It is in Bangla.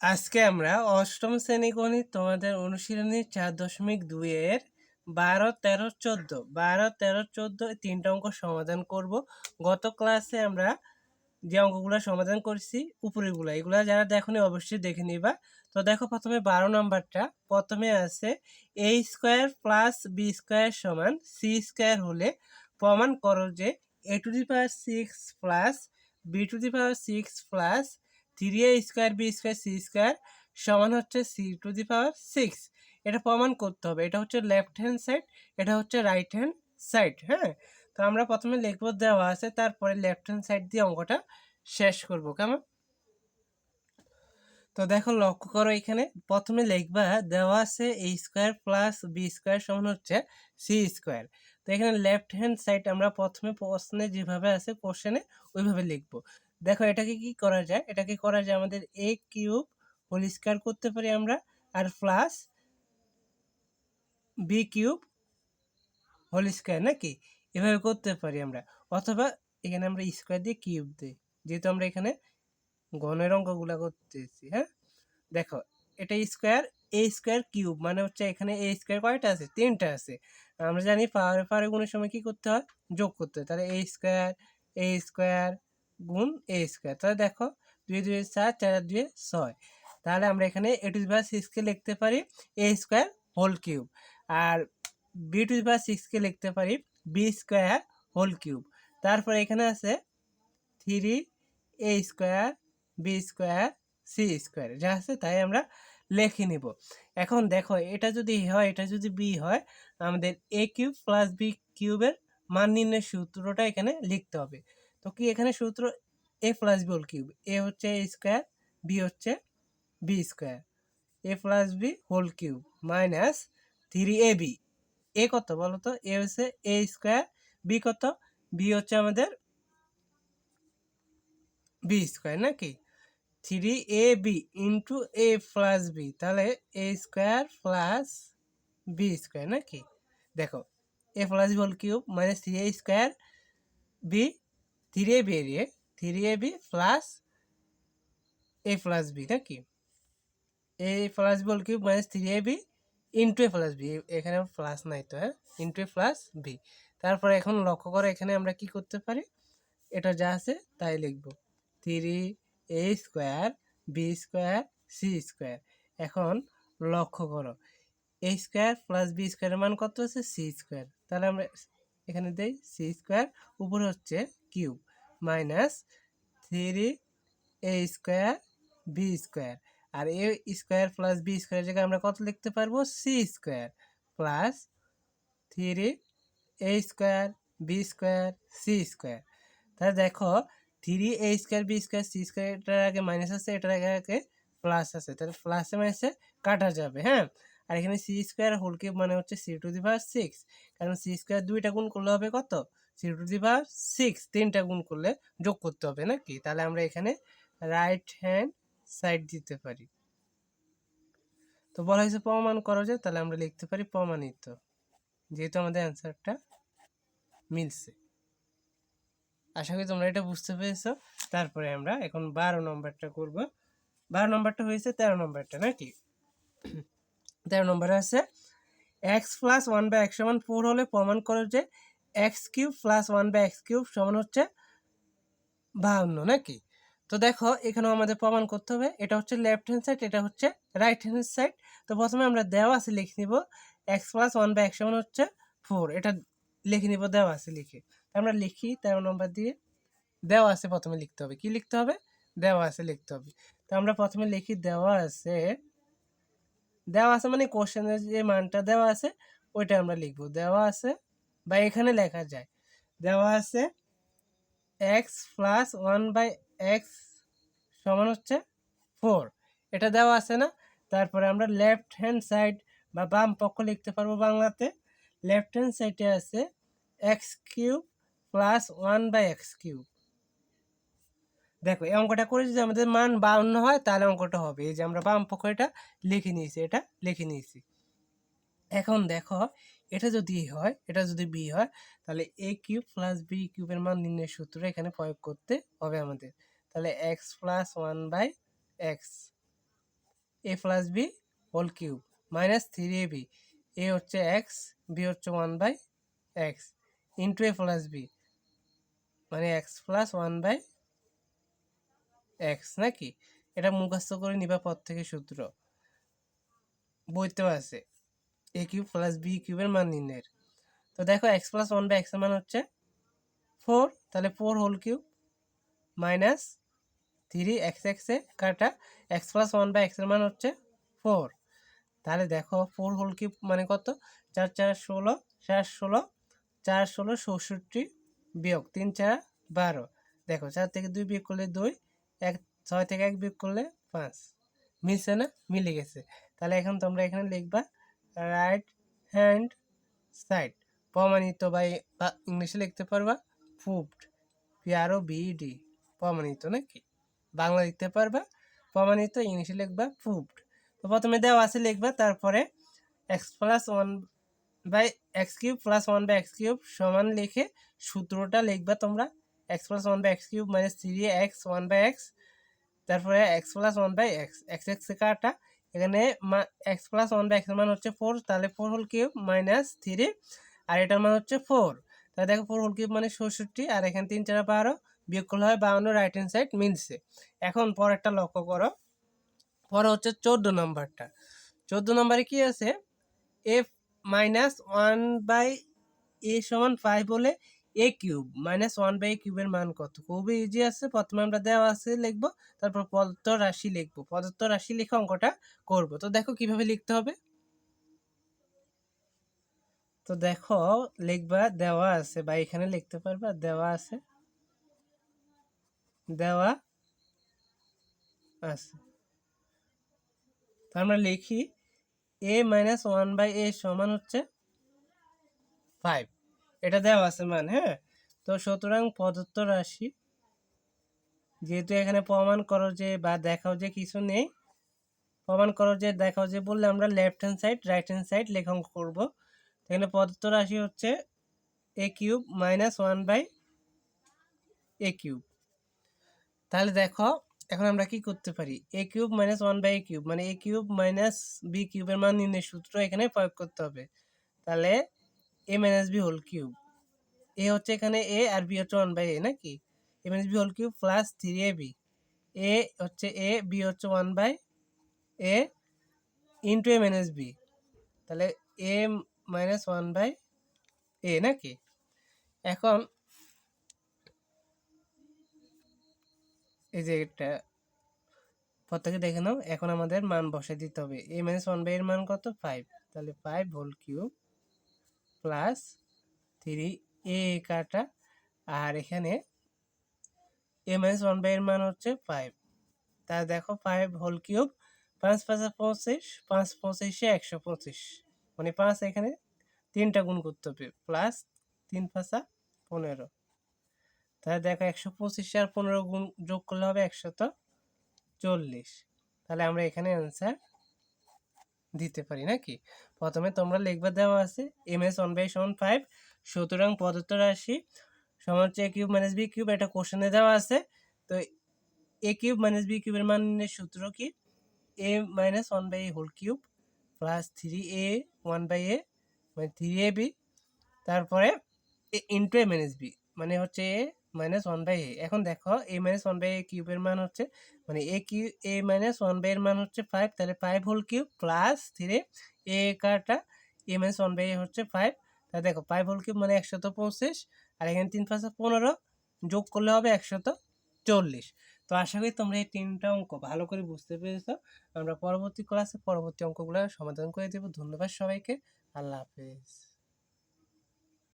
আজকে আমরা অষ্টম শ্রেণি গণিত তোমাদের অনুশীলনী চার দশমিক দুইয়ের বারো, তেরো, চোদ্দ। বারো, তেরো, চোদ্দ তিনটা অঙ্ক সমাধান করব। গত ক্লাসে আমরা যে অঙ্কগুলো সমাধান করছি উপরেগুলো এগুলো যারা দেখনি অবশ্যই দেখে নিবা। তো দেখো প্রথমে বারো নম্বরটা, প্রথমে আছে A square plus B square সমান সি স্কোয়ার হলে প্রমাণ করো যে A to the power six plus B to the power six plus three A square B square C square সমান হচ্ছে C to the power six এটা প্রমাণ করতে হবে। এটা হচ্ছে লেফট হ্যান্ড সাইড এটা হচ্ছে রাইট হ্যান্ড সাইড হ্যাঁ? তো আমরা প্রথমে লিখব দেওয়া আছে, তারপরে লেফট হ্যান্ড সাইড দিয়ে অঙ্কটা শেষ করব, কেমন? তো দেখো, লক্ষ্য করো এখানে, প্রথমে লিখবা দেওয়া আছে A square plus B square সমান হচ্ছে সি স্কোয়ার তো এখানে লেফট হ্যান্ড সাইড আমরা প্রথমে প্রশ্নে যেভাবে আছে কোশ্চেনে ওইভাবে লিখব। দেখো এটাকে কি করা যায়? এটাকে করা যায় আমাদের এ কিউব হোল স্কোয়ার করতে পারি আমরা আর plus B cube whole square নাকি? এভাবে করতে পারি আমরা। অথবা এখানে আমরা স্কোয়ার দিয়ে কিউব দিই। যেহেতু আমরা এখানে ঘনের অঙ্কগুলো করতেছি হ্যাঁ? দেখো, এটা স্কোয়ার এ স্কোয়ার কিউব মানে হচ্ছে এখানে এ স্কোয়ার কয়টা আছে? তিনটা আছে। আমরা জানি পাওয়ারে পাওয়ারে গুণের সময় কি করতে হয়? যোগ করতে হয়। তাহলে এ স্কোয়ার এ স্কোয়ার গুণ এ স্কোয়ার তাহলে দেখো দুই দুই চার চার দুই ছয়। তাহলে আমরা এখানে এ টু পাওয়ার সিক্সকে লিখতে পারি এ স্কোয়ার হোল কিউব আর বি টু দি পাওয়ার সিক্সকে লিখতে পারি বি স্কোয়ার হোল কিউব তারপরে এখানে আছে three A square B square C square যা আছে তাই আমরা লিখে নিব। এখন দেখো, এটা যদি হয়, এটা যদি বি হয়, আমাদের এ কিউব প্লাস বি কিউবের মান নির্ণয়ের সূত্রটা এখানে লিখতে হবে। তো কি এখানে সূত্র A plus B whole cube A হচ্ছে এ স্কোয়ার বি হচ্ছে B square A plus B whole cube minus three A B A কত বলো তো? এ হচ্ছে এ স্কোয়ার বি কত? বি হচ্ছে আমাদের বি স্কোয়ার নাকি? Three A B into A plus B তাহলে A square plus B square নাকি? দেখো A plus B whole cube minus three A square B three A B three A B plus A plus B নাকি? A plus B whole cube minus three A B into A plus B এখানে প্লাস নাই তো হ্যাঁ? ইন্টু এ প্লাস বি তারপরে এখন লক্ষ্য করে, এখানে আমরা কি করতে পারি? এটা যা আছে তাই লিখব। Three A square B square C square এখন লক্ষ্য করো এ স্কোয়ার প্লাস বি স্কোয়ারের মান কত আছে? সি স্কোয়ার তাহলে আমরা এখানে দেই সি স্কোয়ার উপরে হচ্ছে cube minus three A square B square. R A square plus B square জায়গায় আমরা কত লিখতে পারব? C square plus three A square B square C square. তাহলে দেখো, three A square B square C square, এটার আগে মাইনাস আছে, এটার আগে আগে প্লাস আছে। তাহলে প্লাসে মাইনাসে কাটা যাবে হ্যাঁ? আর এখানে সি স্কোয়ার হোল মানে হচ্ছে C to the power six. কারণ সি স্কোয়ার দুইটা গুণ করলে হবে কত? C to the power six তিনটা গুণ করলে যোগ করতে হবে নাকি? তাহলে আমরা এখানে রাইট হ্যান্ড সাইড দিতে পারি। তো বলা হয়েছে প্রমাণ করো যে, তাহলে আমরা লিখতে পারি প্রমাণিত। যেহেতু আমাদের অ্যান্সারটা মিলছে। আশা করি তোমরা এটা বুঝতে পেরেছ। তারপরে আমরা এখন বারো নম্বরটা করব। বারো নম্বরটা হয়েছে তেরো নম্বরটা নাকি? তেরো নম্বরে আছে X plus one by X সমান ফোর হলে প্রমাণ করো যে X cube plus one by X cube সমান হচ্ছে বাহান্ন, নাকি? তো দেখো, এখানেও আমাদের প্রমাণ করতে হবে। এটা হচ্ছে লেফট হ্যান্ড সাইড এটা হচ্ছে রাইট হ্যান্ড সাইড তো প্রথমে আমরা দেওয়া আছে লিখে নিব, X plus one by X সমান হচ্ছে ফোর। এটা লিখে নিব দেওয়া আছে লিখে আমরা লিখি, তেরো নম্বর দিয়ে দেওয়া আছে প্রথমে লিখতে হবে। কি লিখতে হবে? দেওয়া আছে লিখতে হবে। তো আমরা প্রথমে লিখি দেওয়া আছে দেওয়া আছে মানে কোশ্চেনের যে মানটা দেওয়া আছে, ওইটা আমরা লিখব। দেওয়া আছে বা এখানে লেখা যায়। দেওয়া আছে X plus one by X সমান হচ্ছে ফোর এটা দেওয়া আছে না? তারপরে আমরা লেফট হ্যান্ড সাইড বা বাম পক্ষ লিখতে পারব বাংলাতে। লেফট হ্যান্ড সাইডে আছে X cube plus one by X cube দেখো, এই অঙ্কটা করে যদি আমাদের মান বাউন্ন হয়, তাহলে অঙ্কটা হবে। এই যে আমরা বাম পক্ষ এটা লিখে নিয়েছি, এটা লিখে নিয়েছি। এখন দেখো এটা যদি হয়, এটা যদি বি হয়, তাহলে এ কিউব প্লাস বি কিউবের মান নির্ণয়ের সূত্র এখানে প্রয়োগ করতে হবে আমাদের। তাহলে X plus one by X, A plus B whole cube, minus three A B, A হচ্ছে এক্স, বি হচ্ছে one by X, into A plus B মানে X plus one by X নাকি? এটা মুখস্থ করে নিবা পর থেকে সূত্র। বইতেও আছে এ কিউব প্লাস বি কিউবের মান নির্ণয়ের। তো দেখো এক্স প্লাস ওয়ান বাই এক্সের মান হচ্ছে ফোর তাহলে four whole cube minus three X এক্সে কাটা এক্স প্লাস ওয়ান বাই এক্সের মান হচ্ছে ফোর তাহলে দেখো ফোর হোল কিউব মানে কত? চার চার, ষোলো চার ষোলো চার, ষোলো, চৌষট্টি বিয়োগ তিন, চার, বারো। দেখো চার থেকে দুই বিয়োগ করলে দুই, এক, ছয় থেকে এক বিয়োগ করলে পাঁচ। মিলছে না? মিলে গেছে। তাহলে এখন তোমরা এখানে লিখবা রাইট হ্যান্ড সাইড প্রমাণিত বা বা ইংলিশে লিখতে পারবা proved P R O V D প্রমাণিত নাকি? বাংলা লিখতে পারবা, প্রমাণিত, ইংলিশে লিখবা প্রুভড তো প্রথমে দেওয়া আছে লিখবা, তারপরে X plus one by X cube plus one by X cube সমান লিখে সূত্রটা লিখবা তোমরা। X plus one by X cube minus three X one by X তারপরে X plus one by X X X কাটা। এখানে এক্স প্লাস ওয়ান বাই এক্সের মান হচ্ছে ফোর তাহলে four whole cube minus three আর এটার মান হচ্ছে ফোর তাহলে দেখো ফোর হোল কিউব মানে ষষট্টি, আর এখানে তিন, চার, বারো, বিয়োগ করলে হয় বাউন্ন রাইট হ্যান্ড সাইড মিলছে। এখন পরেরটা লক্ষ্য করো। পরে হচ্ছে চোদ্দ নাম্বারটা। চোদ্দ নম্বরে কি আছে? F minus one by A সমান ফাইভ বলে A cube minus one by কিউবের মান কত? খুবই ইজি আছে। প্রথমে আমরা দেওয়া আছে লিখব, তারপর পদত্ত রাশি লিখব। পদত্ত রাশি লিখে অঙ্কটা করব। তো দেখো কীভাবে লিখতে হবে। তো দেখো, লিখবা, দেওয়া আছে বা এখানে লিখতে পারবা, দেওয়া আছে। দেওয়া আছে। তো আমরা লিখি A minus one by A সমান হচ্ছে ফাইভ এটা দেওয়া আছে মান হ্যাঁ? তো সুতরাং প্রদত্ত রাশি, যেহেতু এখানে প্রমাণ করো যে বা দেখাও যে কিছু নেই, প্রমাণ করো যে দেখাও যে বললে আমরা left hand side right hand side লেখন করব। এখানে প্রদত্ত রাশি হচ্ছে A cube minus one by A cube তাহলে দেখো, এখন আমরা কি করতে পারি? A cube minus one by A cube মানে এ কিউব মাইনাস বি কিউবের মান নির্ণয়ের সূত্র এখানে প্রয়োগ করতে হবে। তাহলে A minus B whole cube A হচ্ছে এখানে এ আর বি হচ্ছে ওয়ান বাই এ নাকি? A minus B whole cube plus three A B A হচ্ছে এ বি হচ্ছে one by A into A minus B তাহলে A minus one by A নাকি? এখন এই যে এটা, প্রত্যেকে দেখে নাও, এখন আমাদের মান বসে দিতে হবে। এ মাইনাস ওয়ান বাই এর মান কত? ফাইভ তাহলে five whole cube plus three A কাটা, আর এখানে এ মাইনাস ওয়ান বাই মান হচ্ছে ফাইভ তা দেখো ফাইভ হোল কিউব পাঁচ পাঁচা পঁচিশ, পাঁচ পঁচিশে একশো পঁচিশ। মানে পাঁচ এখানে তিনটা গুণ করতে হবে প্লাস তিন পাঁচা পনেরো। তাহলে দেখো একশো পঁচিশ আর পনেরো গুণ যোগ করলে হবে একশত চল্লিশ। তাহলে আমরা এখানে অ্যান্সার দিতে পারি, নাকি? প্রথমে তোমরা লিখবা দেওয়া আছে এম এস ওয়ান বাই সমান ফাইভ সুতরাং পদত্ত রাশি সমান হচ্ছে A cube minus B cube এটা কোশ্চেনে দেওয়া আছে। তো এ কিউব মাইনাস বি কিউবের মানের সূত্র কি? A minus one by whole cube plus three A one by A মানে থ্রি এ বি তারপরে A into A minus B মানে হচ্ছে A minus one by A. এখন দেখো, A minus one by A কিউবের মান হচ্ছে মানে A Q, A minus one by এর মান হচ্ছে ফাইভ তাহলে five whole cube plus three A কাটা A minus one by A হচ্ছে ফাইভ তাহলে দেখো ফাইভ হোল কিউব মানে একশত পঁচিশ, আর এখানে তিন পাঁচশো পনেরো, যোগ করলে হবে একশত চল্লিশ। তো আশা করি তোমরা এই তিনটা অঙ্ক ভালো করে বুঝতে পেরেছ। আমরা পরবর্তী ক্লাসে পরবর্তী অঙ্কগুলো সমাধান করে দেবো। ধন্যবাদ সবাইকে। আল্লাহ হাফেজ।